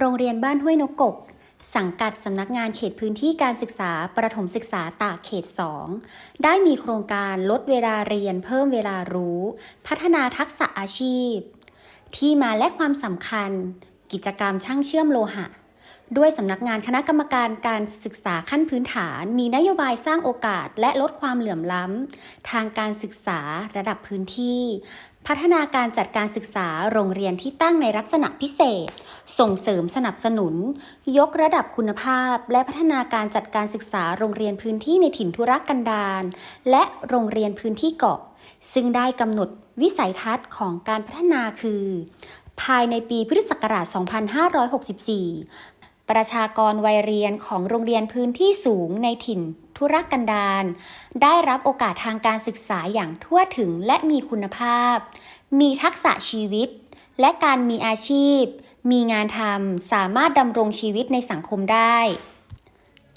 โรงเรียนบ้านห้วยนกกก สังกัดสำนักงานเขตพื้นที่การศึกษาประถมศึกษาตากเขต 2 ได้มีโครงการลดเวลาเรียนเพิ่มเวลารู้ พัฒนาทักษะอาชีพ ที่มาและความสำคัญ กิจกรรมช่างเชื่อมโลหะ ด้วยสำนักงานคณะกรรมการการศึกษาขั้นพื้นฐาน มีนโยบายสร้างโอกาสและลดความเหลื่อมล้ำ ทางการศึกษาระดับพื้นที่ พัฒนาการจัดการศึกษาโรงเรียนที่ตั้งในลักษณะพิเศษ ส่งเสริมสนับสนุน ยกระดับคุณภาพ และพัฒนาการจัดการศึกษาโรงเรียนพื้นที่ในถิ่นธุรกันดารและโรงเรียนพื้นที่เกาะ ซึ่งได้กำหนดวิสัยทัศน์ของการพัฒนาคือภายในปีพุทธศักราช 2564 ประชากรวัยเรียนของโรงเรียนพื้นที่สูงในถิ่นธุรกันดารได้รับโอกาสทางการศึกษาอย่างทั่วถึงและมีคุณภาพ มีทักษะชีวิต และการมีอาชีพ มีงานทำสามารถดำรงชีวิตในสังคมได้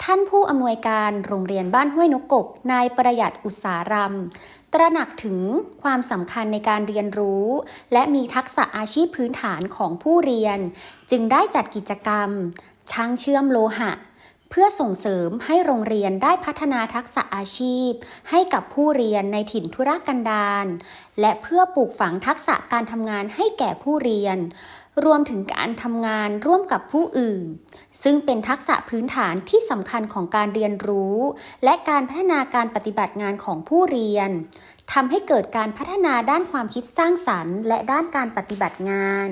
ท่านผู้อำนวยการโรงเรียนบ้านห้วยนกกกนายประหยัดอุตสารำตระหนักถึงความสำคัญในการเรียนรู้ และมีทักษะอาชีพพื้นฐานของผู้เรียน จึงได้จัดกิจกรรม ช่างเชื่อมโลหะ เพื่อส่งเสริมให้โรงเรียนได้พัฒนาทักษะอาชีพ ให้กับผู้เรียนในถิ่นธุรกันดารและเพื่อปลูกฝังทักษะการทำงานให้แก่ผู้เรียน รวมถึงการทำงานร่วมกับผู้อื่น ซึ่งเป็นทักษะพื้นฐานที่สำคัญของการเรียนรู้ และการพัฒนาการปฏิบัติงานของผู้เรียนทำให้เกิดการพัฒนาด้านความคิดสร้างสรรค์ และด้านการปฏิบัติงาน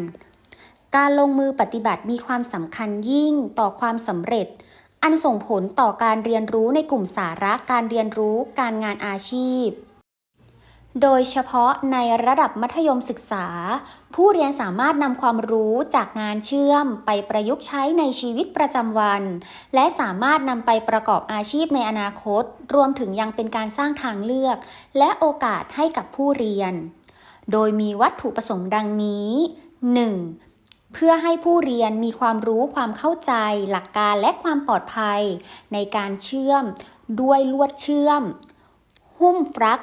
การลงมือปฏิบัติมีความสำคัญยิ่งต่อความสำเร็จ อันส่งผลต่อการเรียนรู้ในกลุ่มสาระการเรียนรู้การงานอาชีพ โดยเฉพาะในระดับมัธยมศึกษา ผู้เรียนสามารถนำความรู้จากงานเชื่อมไปประยุกต์ใช้ในชีวิตประจำวัน และสามารถนำไปประกอบอาชีพในอนาคต รวมถึงยังเป็นการสร้างทางเลือก และโอกาสให้กับผู้เรียน โดยมีวัตถุประสงค์ดังนี้ 1. เพื่อให้ผู้เรียนมีความรู้ความเข้าใจ หลักการและความปลอดภัย ในการเชื่อมด้วยลวดเชื่อม หุ้มฟลัก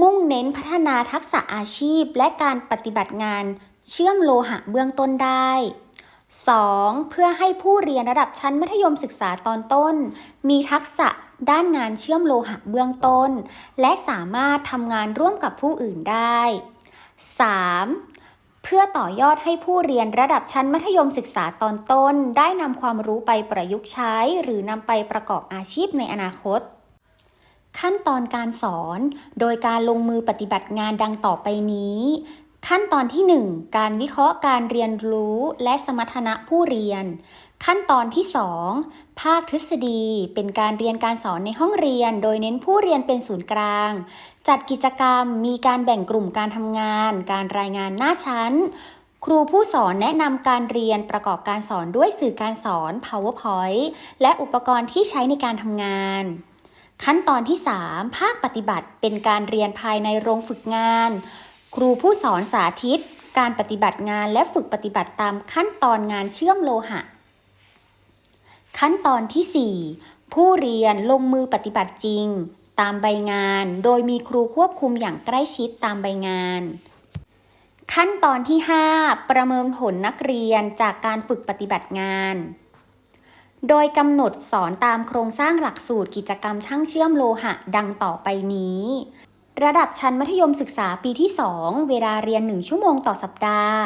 มุ่งเน้นพัฒนาทักษะอาชีพ และการปฏิบัติงานเชื่อมโลหะเบื้องต้นได้ 2. เพื่อให้ผู้เรียนระดับชั้นมัธยมศึกษาตอนต้น มีทักษะด้านงานเชื่อมโลหะเบื้องต้น และสามารถทำงานร่วมกับผู้อื่นได้ 3. เพื่อต่อยอดให้ผู้เรียนระดับชั้นมัธยมศึกษาตอนต้น ได้นำความรู้ไปประยุกต์ใช้ หรือนำไปประกอบอาชีพในอนาคต ขั้นตอนการสอน โดยการลงมือปฏิบัติงานดังต่อไปนี้ ขั้นตอนที่ 1 การวิเคราะห์การเรียนรู้และสมรรถนะผู้เรียน ขั้นตอนที่ 2 ภาคทฤษฎี เป็นการเรียนการสอนในห้องเรียน โดยเน้นผู้เรียนเป็นศูนย์กลาง จัดกิจกรรม มีการแบ่งกลุ่มการทำงาน การรายงานหน้าชั้น ครูผู้สอนแนะนำการเรียนประกอบการสอนด้วยสื่อการสอน PowerPoint และอุปกรณ์ที่ใช้ในการทำงานขั้นตอนที่ 3 ภาคปฏิบัติเป็นการเรียนภายในโรงฝึกงาน ครูผู้สอนสาธิต การปฏิบัติงานและฝึกปฏิบัติตามขั้นตอนงานเชื่อมโลหะ ขั้นตอนที่ 4 ผู้เรียนลงมือปฏิบัติจริง ตามใบงาน โดยมีครูควบคุมอย่างใกล้ชิดตามใบงาน ขั้นตอนที่ 5 ประเมินผลนักเรียนจากการฝึกปฏิบัติงาน โดยกำหนดสอนตามโครงสร้างหลักสูตรกิจกรรมช่างเชื่อมโลหะดังต่อไปนี้ ระดับชั้นมัธยมศึกษาปีที่ 2 เวลาเรียน 1 ชั่วโมงต่อสัปดาห์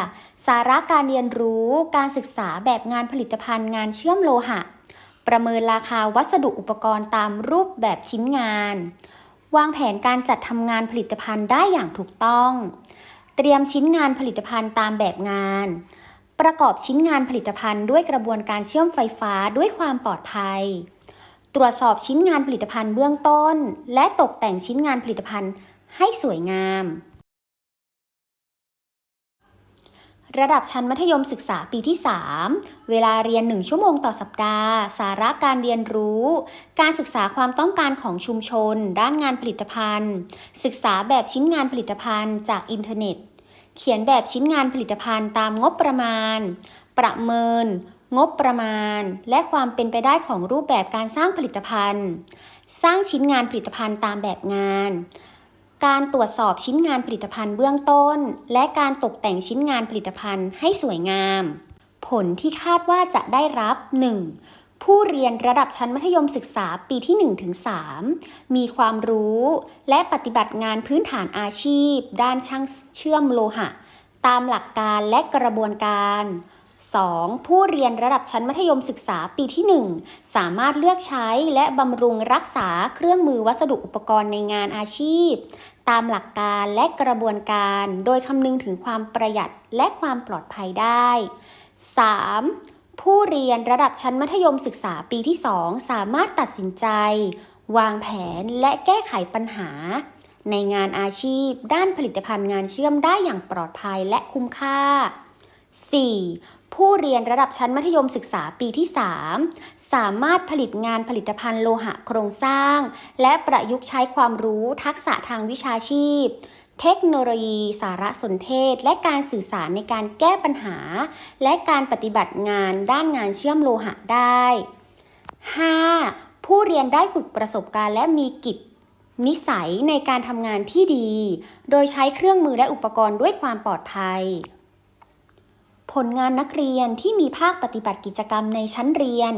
สาระการเรียนรู้ การศึกษาแบบงานผลิตภัณฑ์งานเชื่อมโลหะ ประเมินราคาวัสดุอุปกรณ์ตามรูปแบบชิ้นงาน วางแผนการจัดทำงานผลิตภัณฑ์ได้อย่างถูกต้อง เตรียมชิ้นงานผลิตภัณฑ์ตามแบบงาน ประกอบชิ้นงานผลิตภัณฑ์ด้วยกระบวนการเชื่อมไฟฟ้าด้วยความปลอดภัย ตรวจสอบชิ้นงานผลิตภัณฑ์เบื้องต้น และตกแต่งชิ้นงานผลิตภัณฑ์ให้สวยงาม ระดับชั้นมัธยมศึกษาปีที่ 3 เวลาเรียน 1 ชั่วโมงต่อสัปดาห์ สาระการเรียนรู้ การศึกษาความต้องการของชุมชน ด้านงานผลิตภัณฑ์ ศึกษาแบบชิ้นงานผลิตภัณฑ์จากอินเทอร์เน็ต เขียนแบบชิ้นงานผลิตภัณฑ์ตามงบประมาณ ประเมิน งบประมาณ และความเป็นไปได้ของรูปแบบการสร้างผลิตภัณฑ์ สร้างชิ้นงานผลิตภัณฑ์ตามแบบงาน การตรวจสอบชิ้นงานผลิตภัณฑ์เบื้องต้น และการตกแต่งชิ้นงานผลิตภัณฑ์ให้สวยงาม ผลที่คาดว่าจะได้รับ 1. ผู้เรียนระดับชั้นมัธยมศึกษาปีที่ 1-3 มีความรู้และปฏิบัติงานพื้นฐานอาชีพ ด้านช่างเชื่อมโลหะ ตามหลักการและกระบวนการ 2. ผู้เรียนระดับชั้นมัธยมศึกษาปีที่ 1 สามารถเลือกใช้และบำรุงรักษาเครื่องมือวัสดุอุปกรณ์ในงานอาชีพ ตามหลักการและกระบวนการ โดยคำนึงถึงความประหยัดและความปลอดภัยได้ 3. ผู้เรียนระดับชั้นมัธยมศึกษาปีที่ 2 สามารถตัดสินใจ วางแผนและแก้ไขปัญหา ในงานอาชีพ ด้านผลิตภัณฑ์งานเชื่อมได้อย่างปลอดภัยและคุ้มค่า 4. ผู้เรียนระดับชั้นมัธยมศึกษาปีที่ 3 สามารถผลิตงานผลิตภัณฑ์โลหะโครงสร้าง และประยุกต์ใช้ความรู้ทักษะทางวิชาชีพ เทคโนโลยี สารสนเทศ และการสื่อสารในการแก้ปัญหา และการปฏิบัติงานด้านงานเชื่อมโลหะได้ 5. ผู้เรียนได้ฝึกประสบการณ์และมีกิจนิสัยในการทำงานที่ดี โดยใช้เครื่องมือและอุปกรณ์ด้วยความปลอดภัย ผลงานนักเรียนที่มีภาคปฏิบัติกิจกรรมในชั้นเรียน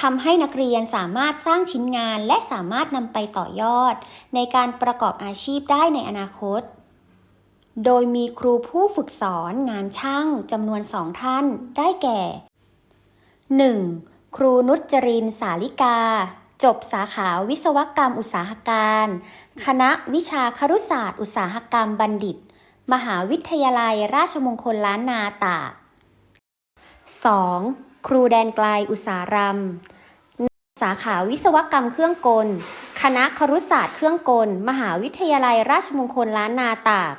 ทำให้นักเรียนสามารถสร้างชิ้นงานและสามารถนำไปต่อยอด ในการประกอบอาชีพได้ในอนาคต โดยมีครูผู้ฝึกสอนงานช่างจำนวนสองท่านได้แก่ 1. ครูนุชจรินสาลิกา จบสาขาวิศวกรรมอุตสาหการ คณะวิชาครุศาสตร์อุตสาหกรรมบัณฑิต มหาวิทยาลัยราชมงคลล้านนาตาก 2. ครูแดนไกลอุตสารัมสาขาวิศวกรรมเครื่องกล คณะครุศาสตร์เครื่องกล มหาวิทยาลัยราชมงคลล้านนาตาก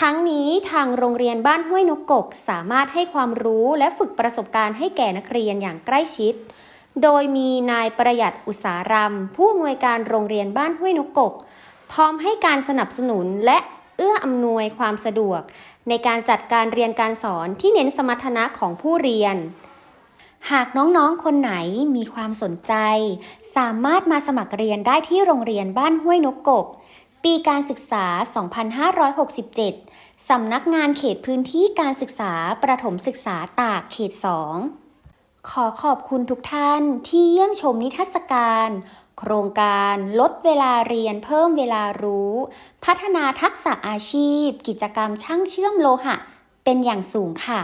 ทั้งนี้ทางโรงเรียนบ้านห้วยนกกก สามารถให้ความรู้และฝึกประสบการณ์ให้แก่นักเรียนอย่างใกล้ชิด โดยมีนายประหยัดอุตสารัมผู้อำนวยการโรงเรียนบ้านห้วยนกกก พร้อมให้การสนับสนุนและ เอื้ออำนวยความสะดวก ในการจัดการเรียนการสอนที่เน้นสมรรถนะของผู้เรียน หากน้องๆ คนไหนมีความสนใจ สามารถมาสมัครเรียนได้ที่โรงเรียนบ้านห้วยนกกกปีการศึกษา 2567 สำนักงานเขตพื้นที่การศึกษาประถมศึกษาตากเขต 2 ขอขอบคุณทุกท่านที่เยี่ยมชมนิทรรศการ โครงการลดเวลาเรียนเพิ่มเวลารู้ พัฒนาทักษะอาชีพ กิจกรรมช่างเชื่อมโลหะ เป็นอย่างสูงค่ะ